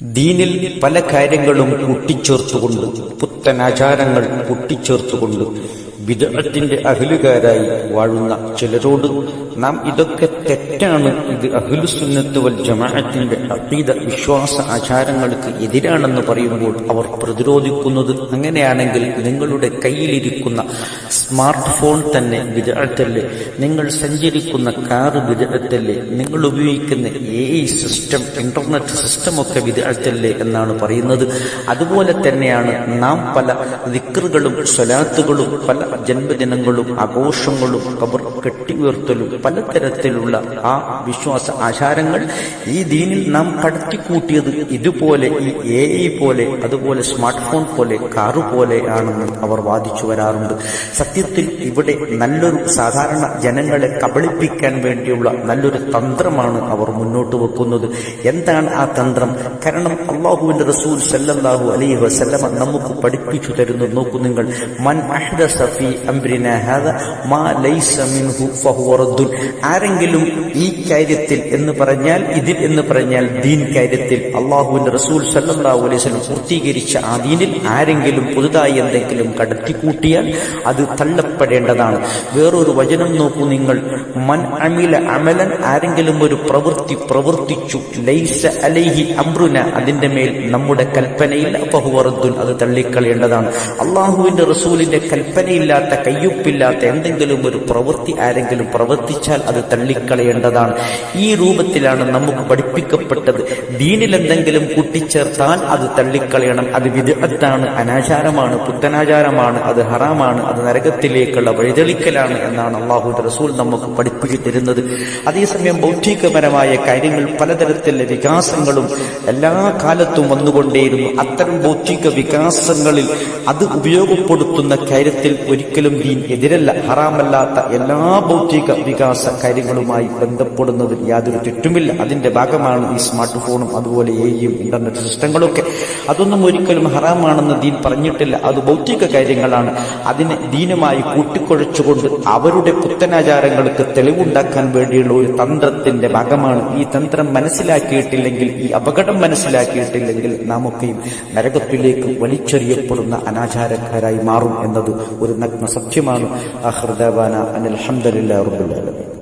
ദീനിൽ പല കാര്യങ്ങളും കൂട്ടിച്ചേർത്തുകൊണ്ട് പുത്തൻ ആചാരങ്ങൾ കൂട്ടിച്ചേർത്തുകൊണ്ട് വിദഗ്ധത്തിന്റെ അഹലുകാരായി വാഴുന്ന ചിലരോട് നാം ഇതൊക്കെ തെറ്റാണ്. ഇത് അഹ്ലുസുന്നത്ത് വൽ ജമാഅത്തിന്റെ അതീത വിശ്വാസ ആചാരങ്ങൾക്ക് എതിരാണെന്ന് പറയുമ്പോൾ അവർ പ്രതിരോധിക്കുന്നത് അങ്ങനെയാണെങ്കിൽ നിങ്ങളുടെ കയ്യിലിരിക്കുന്ന സ്മാർട്ട് ഫോൺ തന്നെ വിദഗ്ധല്ലേ നിങ്ങൾ സഞ്ചരിക്കുന്ന കാർ വിദഗ്ധല്ലേ നിങ്ങൾ ഉപയോഗിക്കുന്ന എ സിസ്റ്റം ഇന്റർനെറ്റ് സിസ്റ്റം ഒക്കെ വിദഗ്ധല്ലേ എന്നാണ് പറയുന്നത്. അതുപോലെ തന്നെയാണ് നാം പല ദിക്കറുകളും സ്വലാത്തുകളും പല ജന്മദിനങ്ങളും ആഘോഷങ്ങളും കബർ കെട്ടിയുയർത്തലും പലതരത്തിലുള്ള ആ വിശ്വാസ ആചാരങ്ങൾ ഈ ദീനിൽ നാം കടത്തിക്കൂട്ടിയത് ഇതുപോലെ ഈ എ ഐ പോലെ അതുപോലെ സ്മാർട്ട് ഫോൺ പോലെ കാറു പോലെ ആണെന്ന് അവർ വാദിച്ചു വരാറുണ്ട്. സത്യത്തിൽ ഇവിടെ നല്ലൊരു സാധാരണ ജനങ്ങളെ കബളിപ്പിക്കാൻ വേണ്ടിയുള്ള നല്ലൊരു തന്ത്രമാണ് അവർ മുന്നോട്ട് വെക്കുന്നത്. എന്താണ് ആ തന്ത്രം? കാരണം അള്ളാഹുവിന്റെ റസൂൽ സല്ലാഹു അലൈഹി വസല്ലമ നമുക്ക് പഠിപ്പിച്ചു തരുന്നു നോക്കൂ നിങ്ങൾ. മൻ അഹ്ദസ ഫീ ആരെങ്കിലും ഈ കാര്യത്തിൽ എന്ന് പറഞ്ഞാൽ ഇതിൽ എന്ന് പറഞ്ഞാൽ ദീൻ കാര്യത്തിൽ അള്ളാഹുവിന്റെ റസൂൽ വസല്ലം പൂർത്തീകരിച്ച ആ ദീനിൽ ആരെങ്കിലും പുതുതായി എന്തെങ്കിലും കടത്തിക്കൂട്ടിയാൽ അത് തള്ളപ്പെടേണ്ടതാണ്. വേറൊരു വചനം നോക്കൂ നിങ്ങൾ. മൻ അമില അമലൻ ആരെങ്കിലും ഒരു പ്രവൃത്തി പ്രവർത്തിച്ചു ലൈസ അലൈഹി അമ്രുന അതിന്റെ മേൽ നമ്മുടെ കൽപ്പനയിൽ ബഹുവറദ്ദുൻ അത് തള്ളിക്കളയേണ്ടതാണ്. അള്ളാഹുവിന്റെ റസൂലിന്റെ കൽപ്പനയില്ലാത്ത കയ്യൊപ്പില്ലാത്ത എന്തെങ്കിലും ഒരു പ്രവൃത്തി ആരെങ്കിലും പ്രവർത്തിച്ചാൽ അത് തള്ളിക്കളയേണ്ടതാണ്. ഈ രൂപത്തിലാണ് നമുക്ക് പഠിപ്പിക്കപ്പെട്ടത്. ദീനിൽ എന്തെങ്കിലും കൂട്ടിച്ചേർത്താൽ അത് തള്ളിക്കളയണം. അത് വിദഗ്ധാണ് അനാചാരമാണ് പുത്തനാചാരമാണ് അത് ഹറാമാണ് അത് നരകത്തിലേക്കുള്ള വഴിതെളിക്കലാണ് എന്നാണ് അള്ളാഹു റസൂൽ നമുക്ക് പഠിപ്പിച്ചു തരുന്നത്. അതേസമയം ബൗദ്ധികപരമായ കാര്യങ്ങൾ പലതരത്തിലുള്ള വികാസങ്ങളും എല്ലാ കാലത്തും വന്നുകൊണ്ടേയിരുന്നു. അത്തരം ബൗദ്ധിക വികാസങ്ങളിൽ അത് ഉപയോഗപ്പെടുത്തുന്ന കാര്യത്തിൽ ഒരിക്കലും ദീൻ എതിരല്ല ഹറാമല്ലാത്ത എല്ലാ ഭൗതിക വികാസ കാര്യങ്ങളുമായി ബന്ധപ്പെടുന്നത് യാതൊരു തെറ്റുമില്ല. അതിന്റെ ഭാഗമാണ് ഈ സ്മാർട്ട് ഫോണും അതുപോലെ എയും ഇന്റർനെറ്റ് സിസ്റ്റങ്ങളൊക്കെ. അതൊന്നും ഒരിക്കലും ഹറാമാണെന്ന് ദീൻ പറഞ്ഞിട്ടില്ല. അത് ഭൗതിക കാര്യങ്ങളാണ്. അതിനെ ദീനുമായി കൂട്ടിക്കുഴച്ചുകൊണ്ട് അവരുടെ പുത്തനാചാരങ്ങൾക്ക് തെളിവുണ്ടാക്കാൻ വേണ്ടിയുള്ള ഒരു തന്ത്രത്തിന്റെ ഭാഗമാണ് ഈ തന്ത്രം മനസ്സിലാക്കിയിട്ടില്ലെങ്കിൽ ഈ അപകടം മനസ്സിലാക്കിയിട്ടില്ലെങ്കിൽ നാമൊക്കെയും നരകത്തിലേക്ക് വലിച്ചെറിയപ്പെടുന്ന അനാചാരക്കാരായി മാറും എന്നത് ഒരു നഗ്ന സത്യമാണ് അഹ്റദാന അനിൽ അലഹമുല്ലാ റബ്ബുൽ ആലമീൻ.